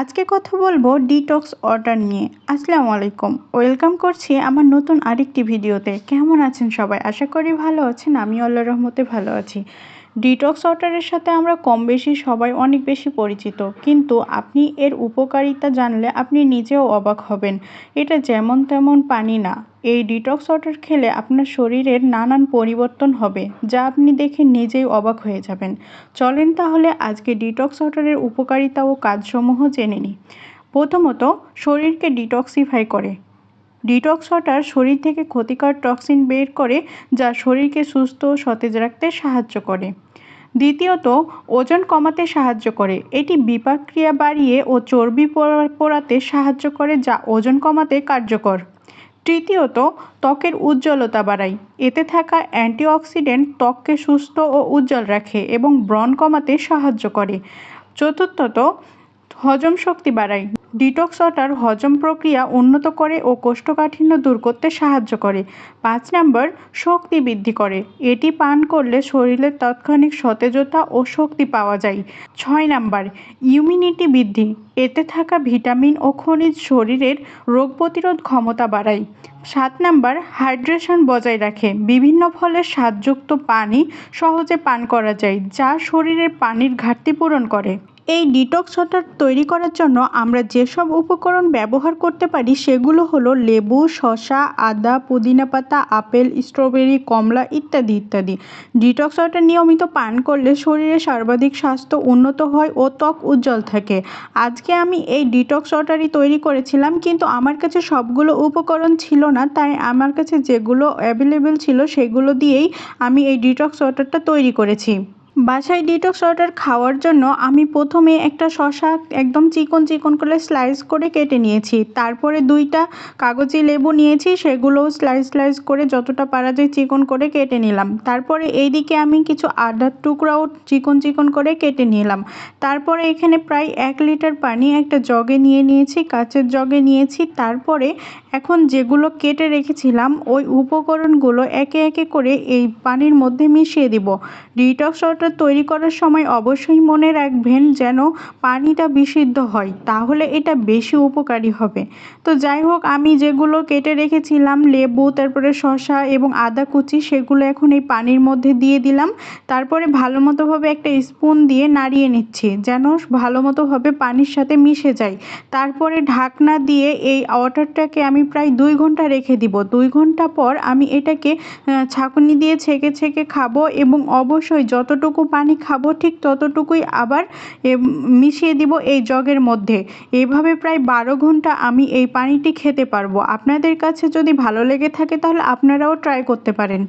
আজকে কথা বলব ডিটক্স অর্ডার নিয়ে। আসসালামু আলাইকুম। ওয়েলকাম করছি আমার নতুন আরেকটি ভিডিওতে। কেমন আছেন সবাই? আশা করি ভালো আছেন। আমি আল্লাহ রহমতে ভালো আছি। ডিটক্স ওয়াটারের সাথে আমরা কম বেশি সবাই অনেক বেশি পরিচিত। কিন্তু আপনি এর উপকারিতা জানলে আপনি নিজেও অবাক হবেন। এটা যেমন তেমন পানি না। এই ডিটক্স ওয়াটার খেলে আপনার শরীরের নানান পরিবর্তন হবে, যা আপনি দেখে নিজেই অবাক হয়ে যাবেন। চলেন তাহলে আজকে ডিটক্স ওয়াটারের উপকারিতা ও কাজসমূহ জেনে নিই। প্রথমত, শরীরকে ডিটক্সিফাই করে। ডিটক্স ওয়াটার শরীর থেকে ক্ষতিকর টক্সিন বের করে যা শরীরকে সুস্থ ও সতেজ রাখতে সাহায্য করে। দ্বিতীয়ত, ওজন কমাতে সাহায্য করে। এটি বিপাক ক্রিয়া বাড়িয়ে ও চর্বি পোড়াতে সাহায্য করে যা ওজন কমাতে কার্যকর। তৃতীয়ত, ত্বকের উজ্জ্বলতা বাড়ায়। এতে থাকা অ্যান্টিঅক্সিডেন্ট ত্বককে সুস্থ ও উজ্জ্বল রাখে এবং ব্রণ কমাতে সাহায্য করে। চতুর্থত হজম শক্তি বাড়ায়। ডিটক্স ওয়াটার হজম প্রক্রিয়া উন্নত করে ও কোষ্ঠকাঠিন্য দূর করতে সাহায্য করে। পাঁচ নম্বর, শক্তি বৃদ্ধি করে। এটি পান করলে শরীরের তাৎক্ষণিক সতেজতা ও শক্তি পাওয়া যায়। ছয় নম্বর, ইমিউনিটি বৃদ্ধি। এতে থাকা ভিটামিন ও খনিজ শরীরের রোগ প্রতিরোধ ক্ষমতা বাড়ায়। সাত নাম্বার, হাইড্রেশন বজায় রাখে। বিভিন্ন ফলের স্বাদযুক্ত পানি সহজে পান করা যায়, যা শরীরের পানির ঘাটতি পূরণ করে। এই ডিটক্স ওয়াটার তৈরি করার জন্য আমরা যেসব উপকরণ ব্যবহার করতে পারি সেগুলো হলো লেবু, শসা, আদা, পুদিনা পাতা, আপেল স্ট্রবেরি কমলা ইত্যাদি ইত্যাদি। ডিটক্স ওয়াটার নিয়মিত পান করলে শরীরে সর্বাধিক স্বাস্থ্য উন্নত হয় ও ত্বক উজ্জ্বল থাকে। আজকে আমি এই ডিটক্স ওয়াটারই তৈরি করেছিলাম কিন্তু আমার কাছে সবগুলো উপকরণ ছিল না, তাই আমার কাছে যেগুলো অ্যাভেলেবেল ছিল সেগুলো দিয়েই আমি এই ডিটক্স ওয়াটারটা তৈরি করেছি। বাসায় ডিটক্স ওয়াটার খাওয়ার জন্য আমি প্রথমে একটা শশা একদম চিকন চিকন করে স্লাইস করে কেটে নিয়েছি। তারপরে দুইটা কাগজি লেবু নিয়েছি, সেগুলোও স্লাইস স্লাইস করে যতটা পারা যায় চিকন করে কেটে নিলাম। তারপরে এইদিকে আমি কিছু আদার টুকরাও চিকন চিকন করে কেটে নিলাম। তারপরে এখানে প্রায় এক লিটার পানি একটা জগে নিয়ে নিয়েছি, কাচের জগে নিয়েছি। তারপরে এখন যেগুলো কেটে রেখেছিলাম, ওই উপকরণগুলো একে একে করে এই পানির মধ্যে মিশিয়ে দিব। ডিটক্স ওয়াটার মশলা তৈরি করার সময় অবশ্যই মনে রাখবেন যেন পানিটা বিশুদ্ধ হয়, তাহলে এটা বেশি উপকারী হবে। তো যাই হোক, আমি যেগুলো কেটে রেখেছিলাম, লেবু, তারপরে শসা এবং আদা কুচি, সেগুলো এখন এই পানির মধ্যে দিয়ে দিলাম। তারপরে ভালো মতোভাবে একটা স্পুন দিয়ে নাড়িয়ে নিচ্ছি, যেন ভালো মতোভাবে পানির সাথে মিশে যায়। তারপরে ঢাকনা দিয়ে এই ওয়াটারটাকে আমি প্রায় দুই ঘণ্টা রেখে দিব। দুই ঘণ্টা পর আমি এটাকে ছাঁকুনি দিয়ে ছেঁকে ছেঁকে খাব এবং অবশ্যই যতটুকু যতটুকু পানি খাব, ঠিক ততটুকুই আবার মিশিয়ে দিব এই জগের মধ্যে। এইভাবে প্রায় বারো ঘণ্টা আমি এই পানিটি খেতে পারব। আপনাদের কাছে যদি ভালো লেগে থাকে, তাহলে আপনারাও ট্রাই করতে পারেন।